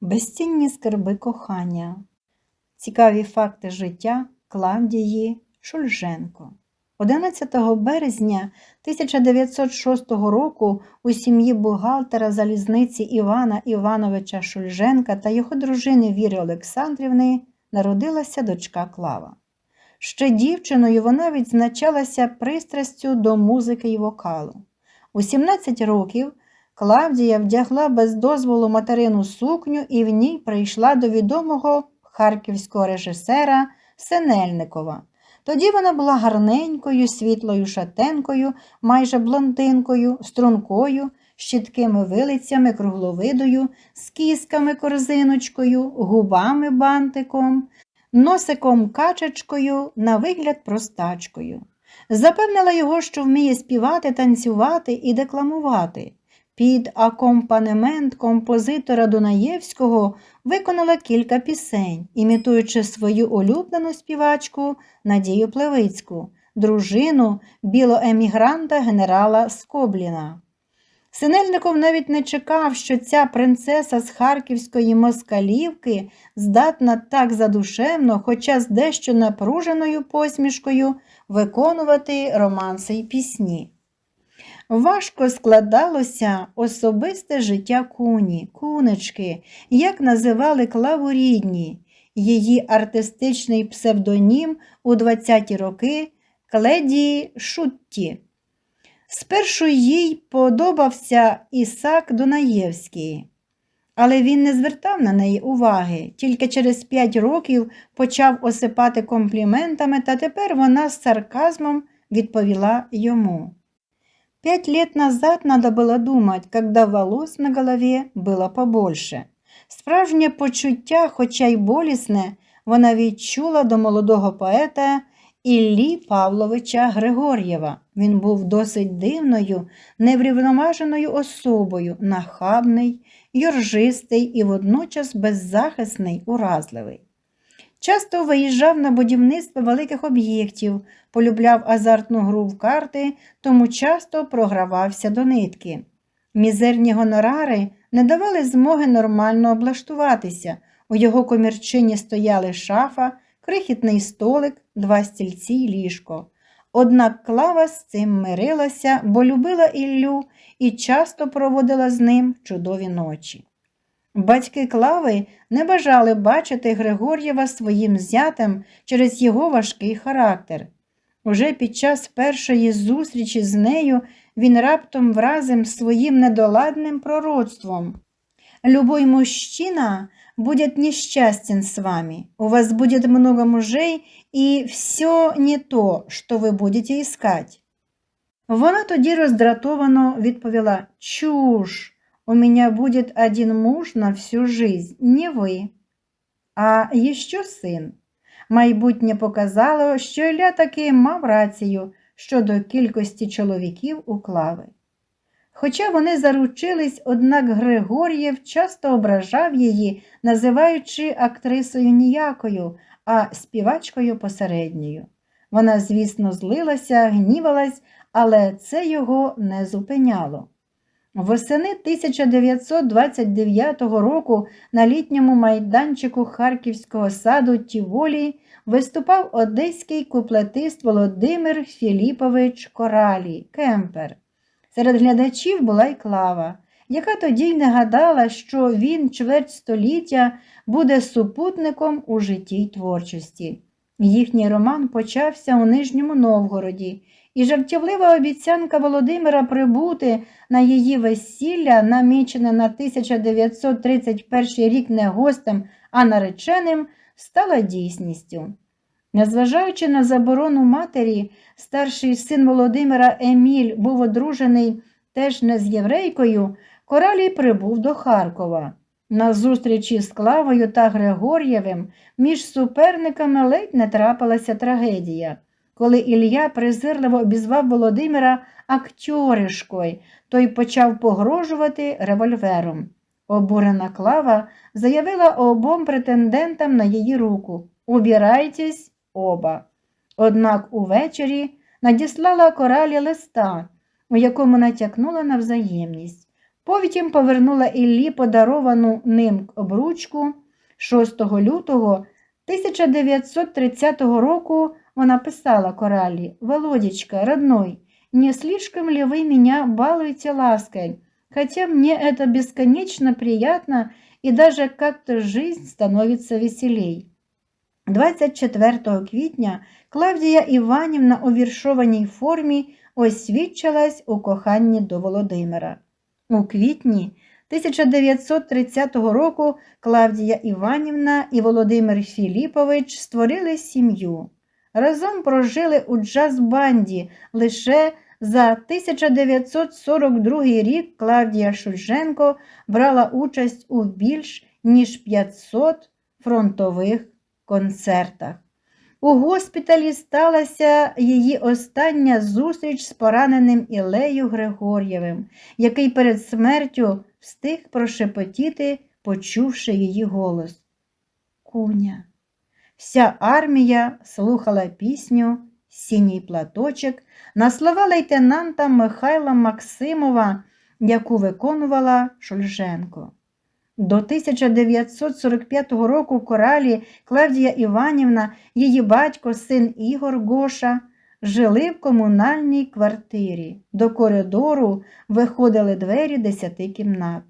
Безцінні скарби кохання. Цікаві факти життя Клавдії Шульженко. 11 березня 1906 року у сім'ї бухгалтера залізниці Івана Івановича Шульженка та його дружини Віри Олександрівни народилася дочка Клава. Ще дівчиною вона відзначалася пристрастю до музики і вокалу. У 17 років Клавдія вдягла без дозволу материну сукню і в ній прийшла до відомого харківського режисера Синельникова. Тоді вона була гарненькою, світлою шатенкою, майже блондинкою, стрункою, з чіткими вилицями, кругловидою, з кісками корзиночкою, губами бантиком, носиком качечкою, на вигляд простачкою. Запевнила його, що вміє співати, танцювати і декламувати. Під акомпанемент композитора Дунаєвського виконала кілька пісень, імітуючи свою улюблену співачку Надію Плевицьку, дружину білоемігранта генерала Скобліна. Синельников навіть не чекав, що ця принцеса з Харківської москалівки здатна так задушевно, хоча з дещо напруженою посмішкою, виконувати романси й пісні. Важко складалося особисте життя куні, кунечки, як називали клаву рідні, її артистичний псевдонім у 20-ті роки Кледії Шутті. Спершу їй подобався Ісак Дунаєвський, але він не звертав на неї уваги, тільки через п'ять років почав осипати компліментами, та тепер вона з сарказмом відповіла йому. Пять лет назад надо было думать, когда волос на голові було побольше. Справжнє почуття, хоча й болісне, вона відчула до молодого поета Іллі Павловича Григор'єва. Він був досить дивною, неврівномаженою особою, нахабний, юржистий і водночас беззахисний, уразливий. Часто виїжджав на будівництво великих об'єктів, полюбляв азартну гру в карти, тому часто програвався до нитки. Мізерні гонорари не давали змоги нормально облаштуватися. У його комірчині стояли шафа, крихітний столик, два стільці й ліжко. Однак Клава з цим мирилася, бо любила Іллю і часто проводила з ним чудові ночі. Батьки Клави не бажали бачити Григор'єва своїм зятем через його важкий характер. Уже під час першої зустрічі з нею він раптом вразив своїм недоладним пророцтвом. Любой мужчина будет несчастен с вами, у вас будет много мужей, і все не то, що ви будете искать. Вона тоді роздратовано відповіла Чуш, у меня будет один муж на всю жизнь, не ви. А ще син. Майбутнє показало, що Ілля таки мав рацію щодо кількості чоловіків у клави. Хоча вони заручились, однак Григор'єв часто ображав її, називаючи актрисою ніякою, а співачкою посередньою. Вона, звісно, злилася, гнівалась, але це його не зупиняло. Восени 1929 року на літньому майданчику Харківського саду Тіволі виступав одеський куплетист Володимир Філіпович Коралі Кемпер. Серед глядачів була й клава, яка тоді й не гадала, що він чверть століття буде супутником у житті й творчості. Їхній роман почався у Нижньому Новгороді, і жартівлива обіцянка Володимира прибути на її весілля, намічене на 1931 рік не гостем, а нареченим, стала дійсністю. Незважаючи на заборону матері, старший син Володимира Еміль був одружений теж не з єврейкою, коралій прибув до Харкова. На зустрічі з Клавою та Григор'євим між суперниками ледь не трапилася трагедія. Коли Ілля презирливо обізвав Володимира актьоришкою, той почав погрожувати револьвером. Обурена Клава заявила обом претендентам на її руку Убирайтесь оба. Однак увечері надіслала коралі листа, у якому натякнула на взаємність. Потім повернула Іллі подаровану ним обручку 6 лютого 1930 року вона писала коралі «Володечка, родной, не слишком ли вы меня балуете лаской, хотя мне это бесконечно приятно и даже как-то жизнь становится веселей». 24 квітня Клавдія Іванівна у віршованій формі освідчилась у коханні до Володимира. У квітні 1930 року Клавдія Іванівна і Володимир Філіпович створили сім'ю. Разом прожили у джаз-банді лише за 1942 рік Клавдія Шульженко брала участь у більш ніж 500 фронтових концертах. У госпіталі сталася її остання зустріч з пораненим Ілею Григор'євим, який перед смертю встиг прошепотіти, почувши її голос. Куня. Вся армія слухала пісню Сіній платочок на слова лейтенанта Михайла Максимова, яку виконувала Шульженко. До 1945 року в коралі Клавдія Іванівна, її батько, син Ігор Гоша, жили в комунальній квартирі. До коридору виходили двері десяти кімнат.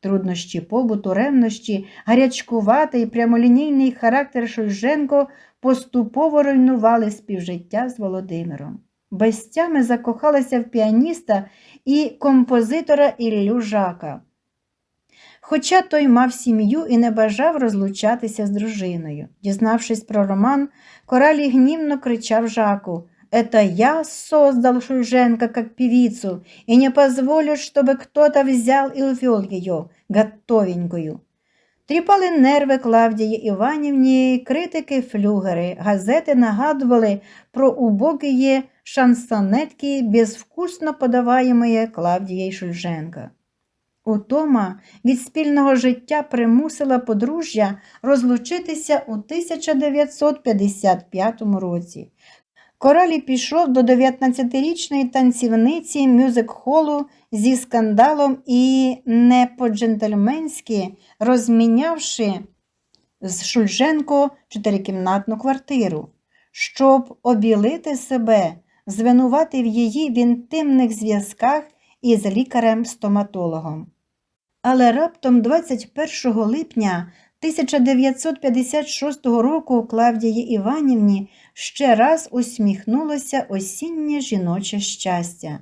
Труднощі побуту, ревнощі, гарячкуватий прямолінійний характер Шульженко поступово руйнували співжиття з Володимиром. Безтями закохалася в піаніста і композитора Іллю Жака. Хоча той мав сім'ю і не бажав розлучатися з дружиною. Дізнавшись про роман, Коралій гнівно кричав Жаку «Это я создал Шульженко как певицу и не позволю, чтобы кто-то взял и увел ее, готовенькую». Тріпали нерви Клавдії Іванівні, критики флюгери, газети нагадували про убогие шансонетки, безвкусно подаваємої Клавдією Шульженка. Утома від спільного життя примусила подружжя розлучитися у 1955 році. Коралі пішов до 19-річної танцівниці мюзик-холу зі скандалом і не по-джентльменськи розмінявши з Шульженко чотирикімнатну квартиру, щоб обілити себе, звинуватив її в інтимних зв'язках із лікарем-стоматологом. Але раптом 21 липня 1956 року Клавдії Іванівні ще раз усміхнулося осіннє жіноче щастя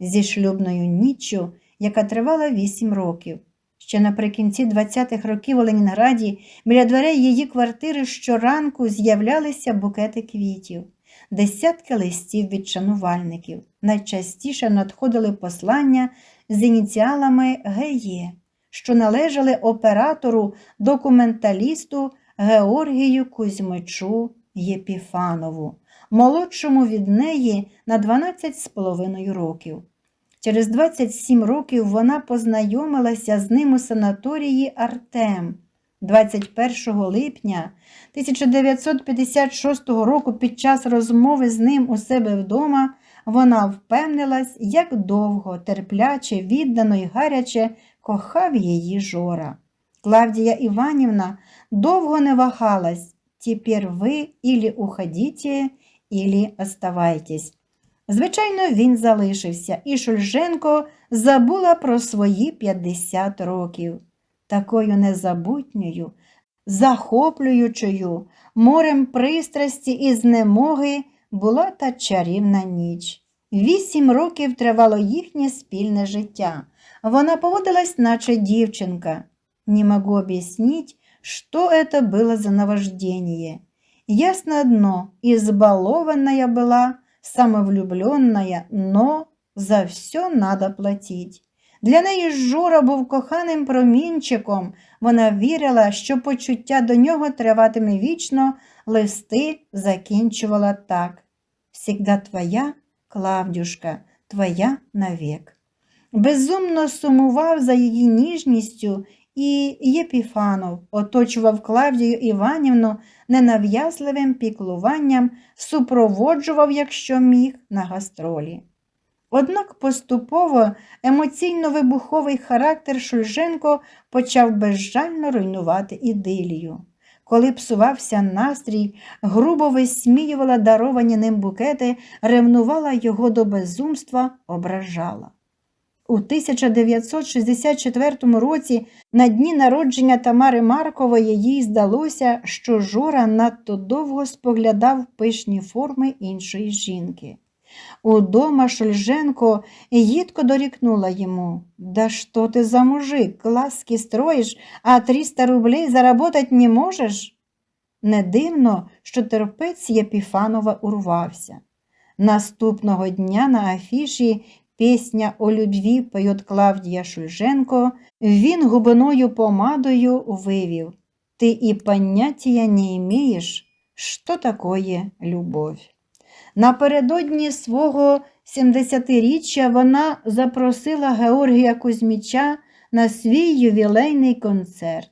зі шлюбною ніччю, яка тривала 8 років. Ще наприкінці 20-х років у Ленінграді біля дверей її квартири щоранку з'являлися букети квітів, десятки листів від шанувальників. Найчастіше надходили послання з ініціалами ГЕ, що належали оператору, документалісту Георгію Кузьмичу Єпіфанову, молодшому від неї на 12 з половиною років. Через 27 років вона познайомилася з ним у санаторії Артем. 21 липня 1956 року під час розмови з ним у себе вдома вона впевнилась, як довго, терпляче, віддано й гаряче кохав її жора. Клавдія Іванівна довго не вагалась, тепер ви ілі уходите, ілі оставайтесь. Звичайно, він залишився, і Шульженко забула про свої 50 років Такою незабутньою, захоплюючою, морем пристрасті і знемоги була та чарівна ніч. Вісім років тривало їхнє спільне життя. Вона поводилась, наче дівчинка. Не могу объяснить, что это было за наваждение. Ясно одно, избалованная была, самовлюбленная, но за все надо платить. Для неї Жора був коханим промінчиком. Вона вірила, що почуття до нього триватиме вічно, листи закінчувала так. Всегда твоя, Клавдюшка, твоя навек. Безумно сумував за її ніжністю і Єпіфанов оточував Клавдію Іванівну ненав'язливим піклуванням, супроводжував, якщо міг, на гастролі. Однак поступово емоційно-вибуховий характер Шульженко почав безжально руйнувати ідилію. Коли псувався настрій, грубо висміювала даровані ним букети, ревнувала його до безумства, ображала. У 1964 році на дні народження Тамари Маркової їй здалося, що Жора надто довго споглядав пишні форми іншої жінки. Удома Шульженко їдко дорікнула йому. «Да что ты за мужик, глазки строїш, а 300 рублей заработать не можеш? Не дивно, що терпець Єпіфанова урвався. Наступного дня на афіші Пісня о любві поет Клавдія Шульженко, він губиною помадою вивів Ти і поняття не імеєш, що такое любов. Напередодні свого 70-річчя вона запросила Георгія Кузьміча на свій ювілейний концерт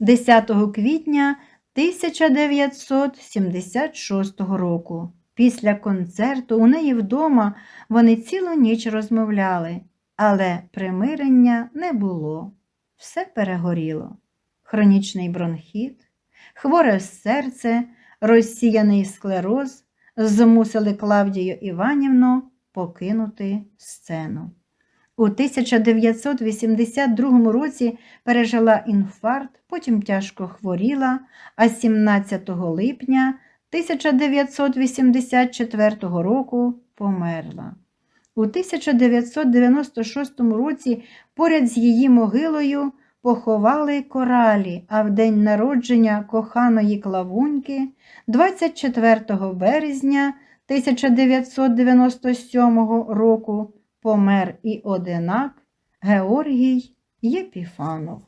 10 квітня 1976 року. Після концерту у неї вдома вони цілу ніч розмовляли, але примирення не було. Все перегоріло. Хронічний бронхіт, хворе серце, розсіяний склероз змусили Клавдію Іванівну покинути сцену. У 1982 році пережила інфаркт, потім тяжко хворіла, а 17 липня 1984 року померла. У 1996 році поряд з її могилою поховали коралі, а в день народження коханої Клавуньки 24 березня 1997 року помер і одинак Георгій Єпіфанов.